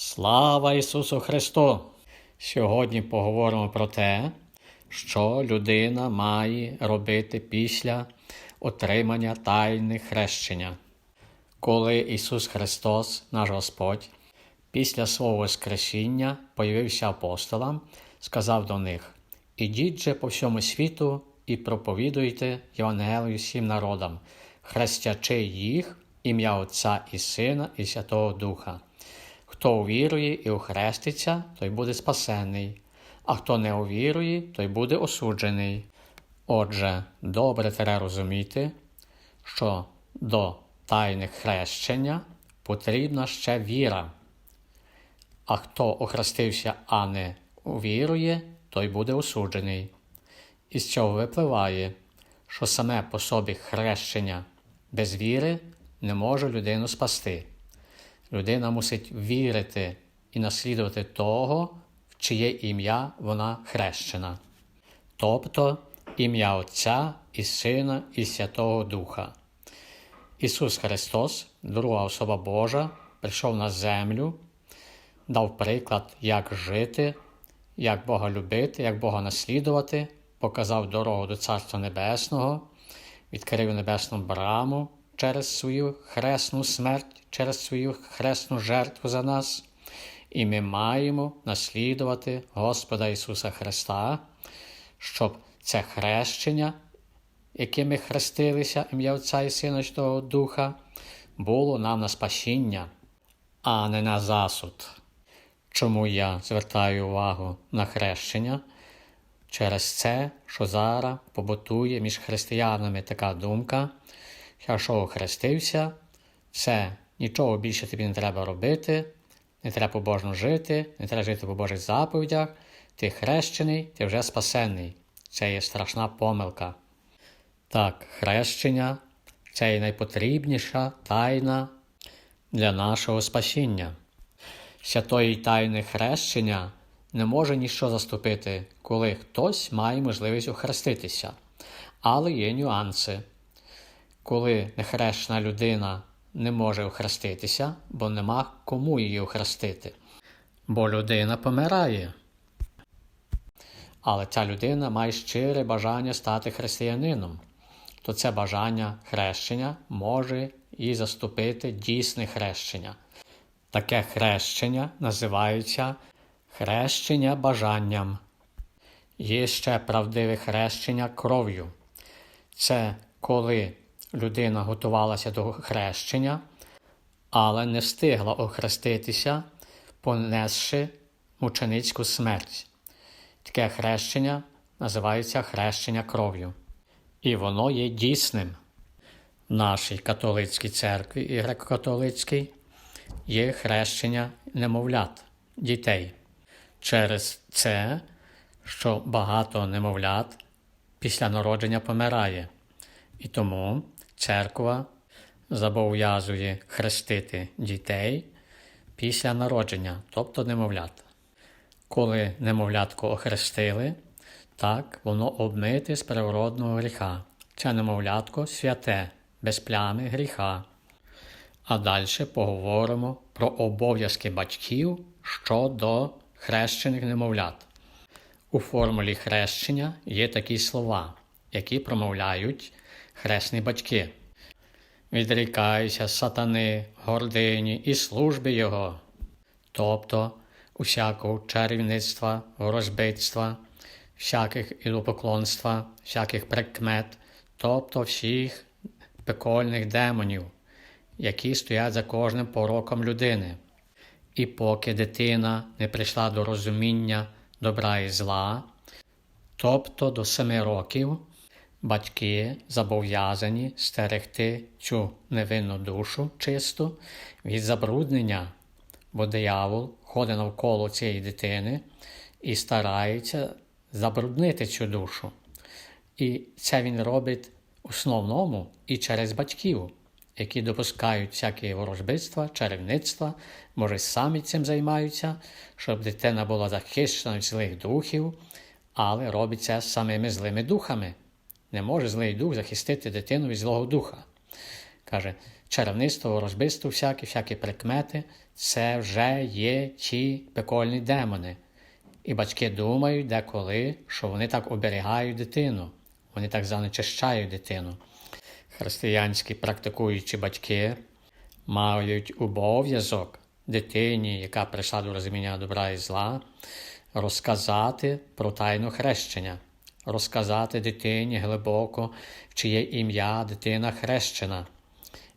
Слава Ісусу Христу! Сьогодні поговоримо про те, що людина має робити після отримання тайни хрещення. Коли Ісус Христос, наш Господь, після свого Воскресіння появився апостолам, сказав до них: Ідіть же по всьому світу і проповідуйте Євангелію всім народам, хрестячи їх ім'я Отця і Сина і Святого Духа. Хто увірує і охреститься, той буде спасений, а хто не увірує, той буде осуджений. Отже, добре треба розуміти, що до тайни хрещення потрібна ще віра. А хто охрестився, а не увірує, той буде осуджений. Із цього випливає, що саме по собі хрещення без віри не може людину спасти. Людина мусить вірити і наслідувати того, в чиє ім'я вона хрещена, тобто ім'я Отця і Сина і Святого Духа. Ісус Христос, друга особа Божа, прийшов на землю, дав приклад, як жити, як Бога любити, як Бога наслідувати, показав дорогу до Царства Небесного, відкрив небесну браму через свою хресну смерть, через свою хресну жертву за нас. І ми маємо наслідувати Господа Ісуса Христа, щоб це хрещення, яким ми хрестилися, ім'я Отця і Сина Святого Духа, було нам на спасіння, а не на засуд. Чому я звертаю увагу на хрещення? Через це, що зараз побутує між християнами така думка, якщо охрестився, все, нічого більше тобі не треба робити, не треба побожно жити, не треба жити по Божих заповідях, ти хрещений, ти вже спасенний. Це є страшна помилка. Так, хрещення це є найпотрібніша тайна для нашого спасіння. Святої тайни хрещення не може ніщо заступити, коли хтось має можливість охреститися. Але є нюанси. Коли нехрещена людина не може охреститися, бо нема кому її охрестити. Бо людина помирає. Але ця людина має щире бажання стати християнином, то це бажання хрещення може і заступити дійсне хрещення. Таке хрещення називається хрещення бажанням. Є ще правдиве хрещення кров'ю. Це коли людина готувалася до хрещення, але не встигла охреститися, понесши мученицьку смерть. Таке хрещення називається хрещення кров'ю. І воно є дійсним. В нашій католицькій церкві і греко-католицькій є хрещення немовлят, дітей. Через це, що багато немовлят після народження помирає. І тому церква зобов'язує хрестити дітей після народження, тобто немовлят. Коли немовлятко охрестили, так воно обмите з природного гріха. Це немовлятко святе, без плями гріха. А далі поговоримо про обов'язки батьків щодо хрещених немовлят. У формулі хрещення є такі слова, які промовляють хресні батьки. Відрікайся сатани, гордині і служби Його, тобто усякого чарівництва, ворожбитства, всяких ідолопоклонства, всяких прикмет, тобто всіх пекольних демонів, які стоять за кожним пороком людини. І поки дитина не прийшла до розуміння добра і зла, тобто до семи років, батьки зобов'язані стерегти цю невинну душу чисту від забруднення, бо диявол ходить навколо цієї дитини і старається забруднити цю душу. І це він робить в основному і через батьків, які допускають всякі ворожбитства, чарівництва, може, самі цим займаються, щоб дитина була захищена від злих духів, але робить це самими злими духами. Не може злий дух захистити дитину від злого духа. Каже, чарівництво, ворожбитство, всякі, всякі прикмети це вже є ті пекольні демони. І батьки думають деколи, що вони так оберігають дитину, вони так занечищають дитину. Християнські практикуючі батьки мають обов'язок дитині, яка прийшла до розуміння добра і зла, розказати про тайну хрещення, розказати дитині глибоко, в чиє ім'я дитина хрещена,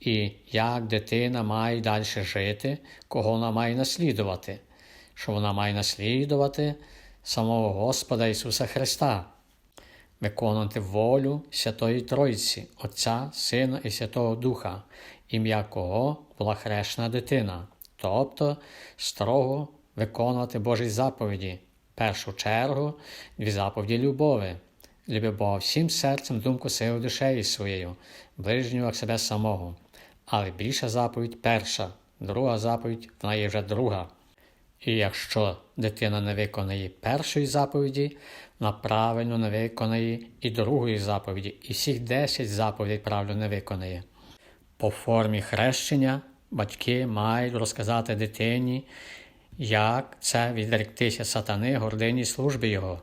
і як дитина має далі жити, кого вона має наслідувати, що вона має наслідувати? Самого Господа Ісуса Христа. Виконувати волю Святої Тройці, Отця, Сина і Святого Духа, ім'я кого була хрещена дитина, тобто строго виконувати Божі заповіді, першу чергу дві заповіді любові, люби Бога всім серцем, думку, силу, душею своєю, ближнього як себе самого. Але більша заповідь перша, друга заповідь вона є вже друга. І якщо дитина не виконає першої заповіді, вона правильно не виконає і другої заповіді, і всіх 10 заповідей правильно не виконає. По формі хрещення батьки мають розказати дитині, як це відректися сатани гордині служби Його.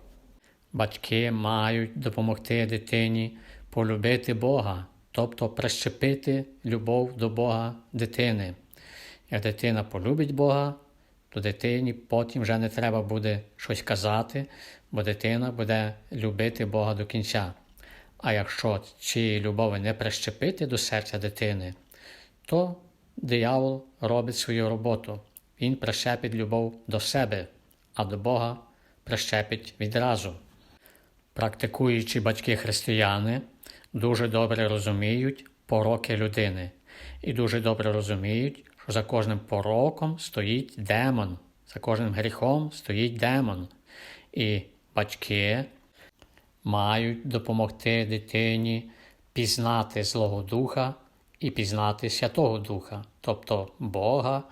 Батьки мають допомогти дитині полюбити Бога, тобто прищепити любов до Бога дитини. Як дитина полюбить Бога, то дитині потім вже не треба буде щось казати, бо дитина буде любити Бога до кінця. А якщо цієї любові не прищепити до серця дитини, то диявол робить свою роботу. Він прищепить любов до себе, а до Бога прищепить відразу. Практикуючі батьки християни дуже добре розуміють пороки людини і дуже добре розуміють, що за кожним пороком стоїть демон, за кожним гріхом стоїть демон. І батьки мають допомогти дитині пізнати Злого Духа і пізнати Святого Духа, тобто Бога,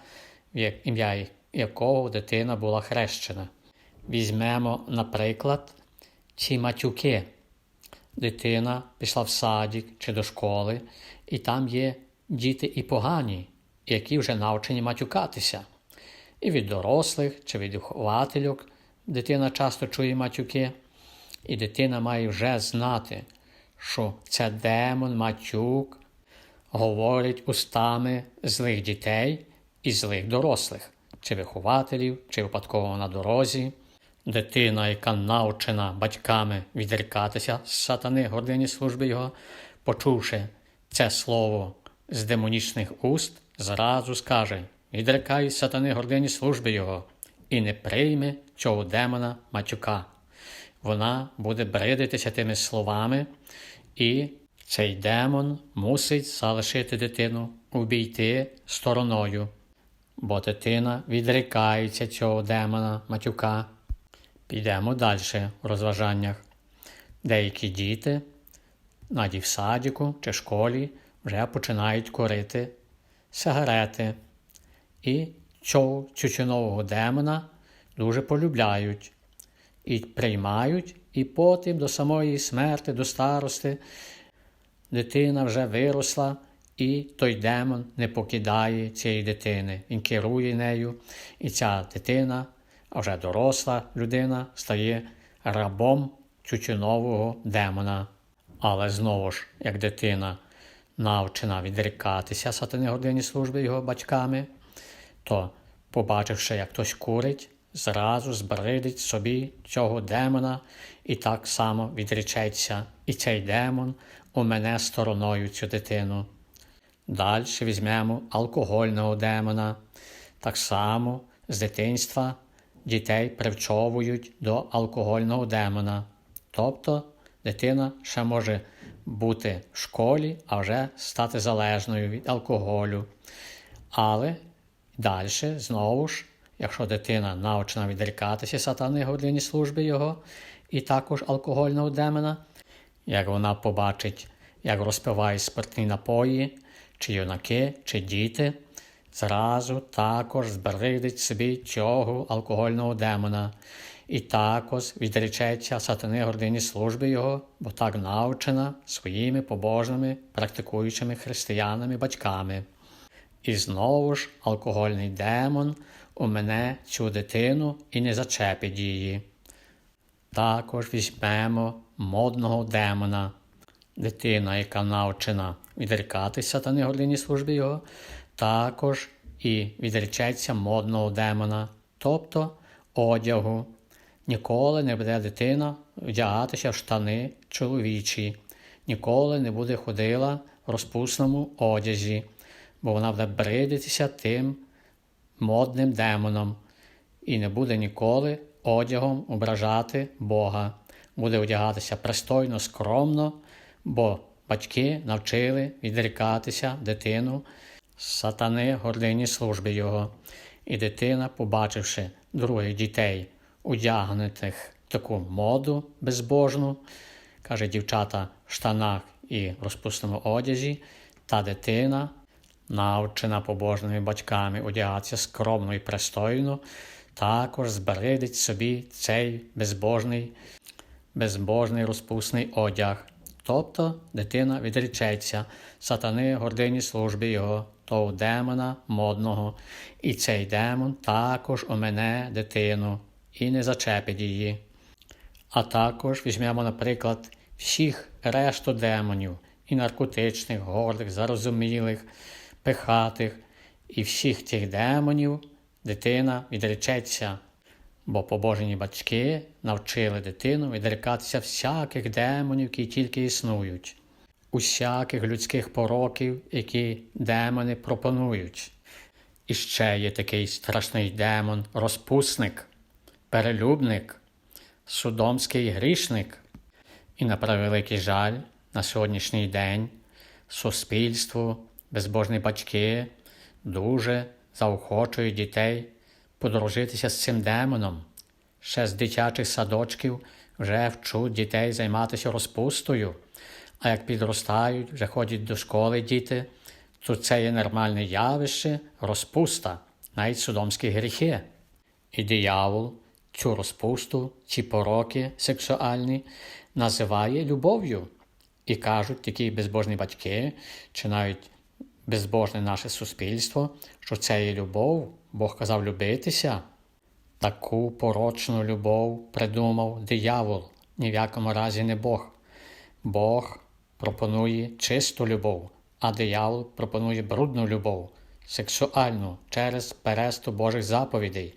ім'я якого дитина була хрещена. Візьмемо, наприклад, ці матюки. Дитина пішла в садик чи до школи, і там є діти і погані, які вже навчені матюкатися. І від дорослих чи від виховательок дитина часто чує матюки, і дитина має вже знати, що це демон матюк говорить устами злих дітей і злих дорослих, чи вихователів, чи випадково на дорозі. Дитина, яка навчена батьками відрікатися з сатани гордині служби його, почувши це слово з демонічних уст, зразу скаже відрикай сатани гордині служби його, і не прийме цього демона матюка. Вона буде бридитися тими словами, і цей демон мусить залишити дитину, обійти стороною, бо дитина відрікається цього демона матюка. Підемо далі у розважаннях. Деякі діти, навіть в садіку чи школі, вже починають курити сигарети і цього чучинового демона дуже полюбляють і приймають, і потім до самої смерти, до старости, дитина вже виросла, і той демон не покидає цієї дитини. Він керує нею, і ця дитина, а вже доросла людина, стає рабом чучинового демона. Але знову ж, як дитина навчена відрікатися сатани годині служби його батьками, то, побачивши, як хтось курить, зразу збридить собі цього демона і так само відрічеться, і цей демон у мене стороною цю дитину. Далі візьмемо алкогольного демона. Так само з дитинства дітей привчовують до алкогольного демона. Тобто дитина ще може бути в школі, а вже стати залежною від алкоголю. Але далі, знову ж, якщо дитина навчена відрікатися сатани годині служби його, і також алкогольного демона, як вона побачить, як розпивають спиртні напої, чи юнаки, чи діти, зразу також зберидить собі цього алкогольного демона і також відречеться сатани гордині служби його, бо так навчена своїми побожними, практикуючими християнами батьками. І знову ж алкогольний демон умене цю дитину і не зачепить її. Також візьмемо модного демона, дитина, яка навчена відрікатися та не гордині служби його, також і відречеться модного демона, тобто одягу. Ніколи не буде дитина вдягатися в штани чоловічі, ніколи не буде ходила в розпусному одязі, бо вона буде бридитися тим модним демоном і не буде ніколи одягом ображати Бога. Буде одягатися пристойно, скромно, бо батьки навчили відрікатися дитину сатани гордині служби його. І дитина, побачивши других дітей, одягнутих в таку моду безбожну, каже дівчата в штанах і розпусному одязі, та дитина, навчена побожними батьками одягатися скромно і пристойно, також зберидить собі цей безбожний, безбожний розпусний одяг. Тобто дитина відрічеться. Сатани гордині служби його, того демона модного, і цей демон також омене дитину і не зачепить її. А також візьмемо, наприклад, всіх решту демонів, і наркотичних, гордих, зарозумілих, пихатих, і всіх цих демонів дитина відречеться, бо побожені батьки навчили дитину відрікатися всяких демонів, які тільки існують, усяких людських пороків, які демони пропонують. І ще є такий страшний демон, розпусник, перелюбник, судомський грішник. І на превеликий жаль, на сьогоднішній день суспільство, безбожні батьки дуже заохочують дітей подружитися з цим демоном. Ще з дитячих садочків вже вчуть дітей займатися розпустою, а як підростають, вже ходять до школи діти, то це є нормальне явище, розпуста, навіть судомські гріхи. І диявол цю розпусту, ці пороки сексуальні називає любов'ю. І кажуть такі безбожні батьки, чи навіть безбожне наше суспільство, що це є любов, Бог казав любитися. Таку порочну любов придумав диявол, ні в якому разі не Бог. Бог пропонує чисту любов, а диявол пропонує брудну любов, сексуальну через пересту Божих заповідей.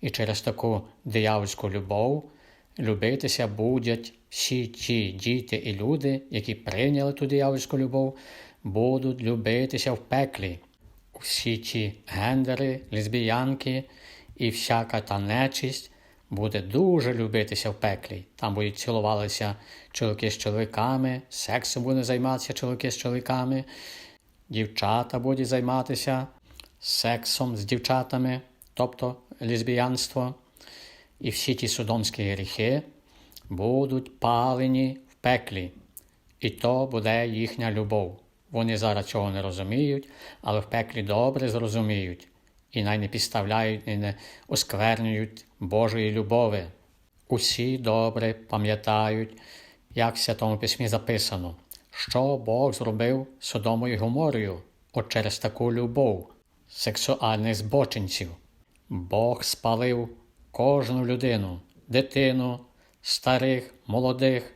І через таку диявольську любов любитися будуть всі ті діти і люди, які прийняли ту диявольську любов, будуть любитися в пеклі. Усі ті гендери, лесбіянки і всяка та нечисть буде дуже любитися в пеклі. Там будуть цілувалися чоловіки з чоловіками, сексом будуть займатися чоловіки з чоловіками, дівчата будуть займатися сексом з дівчатами, тобто лесбіянство. І всі ті судомські гріхи будуть палені в пеклі, і то буде їхня любов. Вони зараз цього не розуміють, але в пеклі добре зрозуміють і най не підставляють і не осквернюють Божої любови. Усі добре пам'ятають, як в Святому Письмі записано, що Бог зробив Содомою і Гоморою от через таку любов сексуальних збочинців. Бог спалив кожну людину, дитину, старих, молодих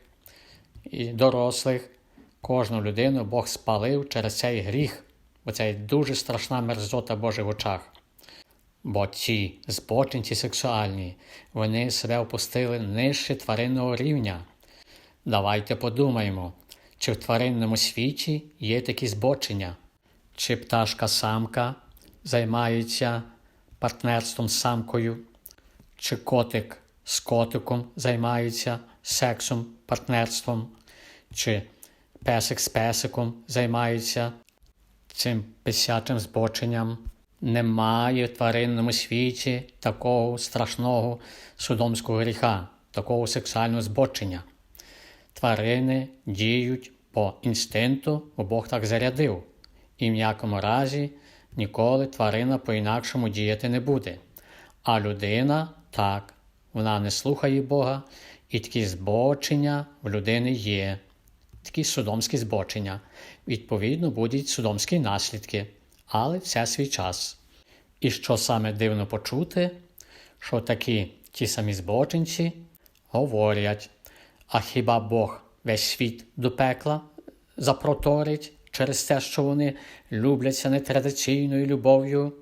і дорослих. Кожну людину Бог спалив через цей гріх, бо це дуже страшна мерзота Божих очах. Бо ці збочинці сексуальні, вони себе опустили нижче тваринного рівня. Давайте подумаємо, чи в тваринному світі є такі збочення, чи пташка самка займається партнерством з самкою, чи котик з котиком займається сексом, партнерством, чи песик з песиком займається цим писячим збоченням. Немає в тваринному світі такого страшного судомського гріха, такого сексуального збочення. Тварини діють по інстинкту, бо Бог так зарядив, і в ніякому разі ніколи тварина по-інакшому діяти не буде. А людина так, вона не слухає Бога, і такі збочення в людини є, такі судомські збочення. Відповідно, будуть судомські наслідки. але все свій час. І що саме дивно почути, що такі ті самі збочинці говорять, а хіба Бог весь світ до пекла запроторить через те, що вони любляться нетрадиційною любов'ю,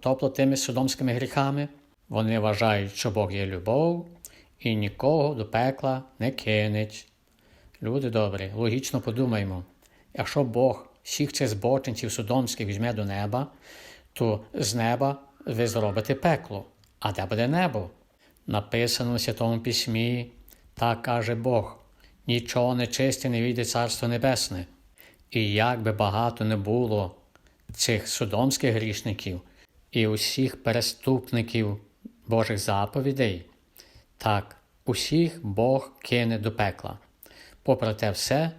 тобто тими содомськими гріхами? Вони вважають, що Бог є любов і нікого до пекла не кинеть. Люди добрі, логічно подумаймо, якщо Бог всіх цих збочинців содомських візьме до неба, то з неба ви зробите пекло. А де буде небо? Написано в Святому Письмі, так каже Бог, нічого нечисте не війде Царство Небесне. І як би багато не було цих содомських грішників і усіх переступників Божих заповідей, так, усіх Бог кине до пекла. Попри те все,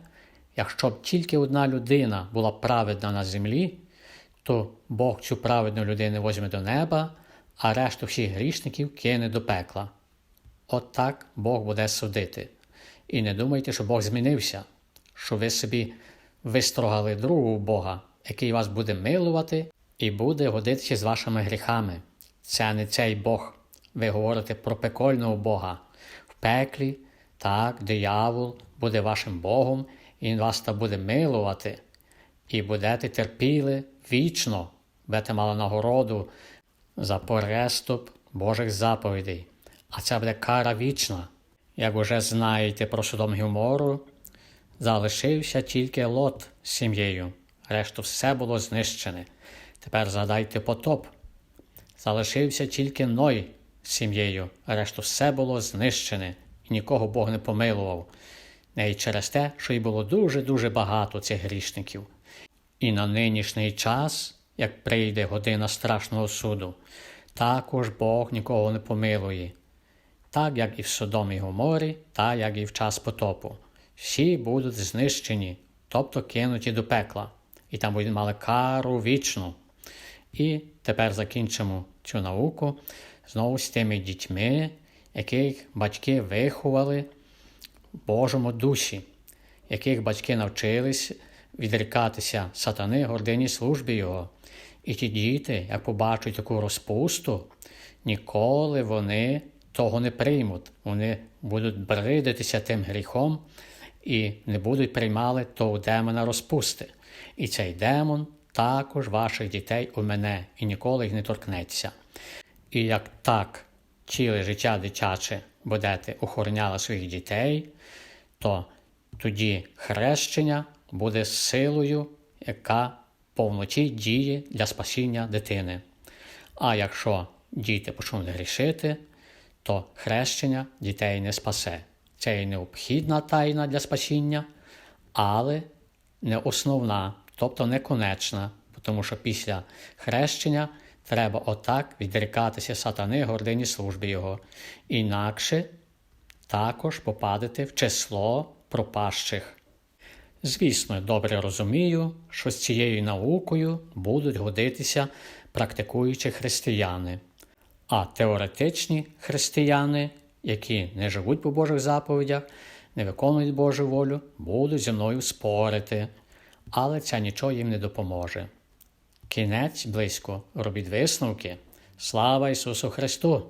якщо б тільки одна людина була праведна на землі, то Бог цю праведну людину возьме до неба, а решту всіх грішників кине до пекла. От так Бог буде судити. І не думайте, що Бог змінився, що ви собі вистрогали другого Бога, який вас буде милувати і буде годитися з вашими гріхами. Це не цей Бог. Ви говорите про пекольного Бога. В пеклі, так, диявол буде вашим Богом, і він вас та буде милувати, і будете терпіли вічно, будете мали нагороду за переступ Божих заповідей. А це буде кара вічна. Як уже знаєте про Содом і Гомору, залишився тільки лот з сім'єю, решту все було знищене. Тепер згадайте потоп. Залишився тільки Ной з сім'єю, решту все було знищене, і нікого Бог не помилував. Не й через те, що й було дуже-дуже багато цих грішників. І на нинішній час, як прийде година страшного суду, також Бог нікого не помилує, так як і в Содомі і Гоморі, так як і в час потопу. Всі будуть знищені, тобто кинуті до пекла, і там будуть мали кару вічну. І тепер закінчимо цю науку знову з тими дітьми, яких батьки виховали Божому душі, яких батьки навчились відрікатися сатани гордині служби Його. І ті діти, як побачать таку розпусту, ніколи вони того не приймуть. Вони будуть бридитися тим гріхом і не будуть приймали того демона розпусти. І цей демон також ваших дітей у мене і ніколи їх не торкнеться. І як так ціле життя дитяче будете охороняли своїх дітей, то тоді хрещення буде силою, яка повноті діє для спасіння дитини. А якщо діти почнуть грішити, то хрещення дітей не спасе. Це є необхідна тайна для спасіння, але не основна, тобто не конечна, тому що після хрещення треба отак відрікатися сатани гордині служби Його, інакше також попадете в число пропащих. Звісно, добре розумію, що з цією наукою будуть годитися практикуючі християни, а теоретичні християни, які не живуть по Божих заповідях, не виконують Божу волю, будуть зі мною спорити, але це нічого їм не допоможе. Кінець близько, робіть висновки. Слава Ісусу Христу!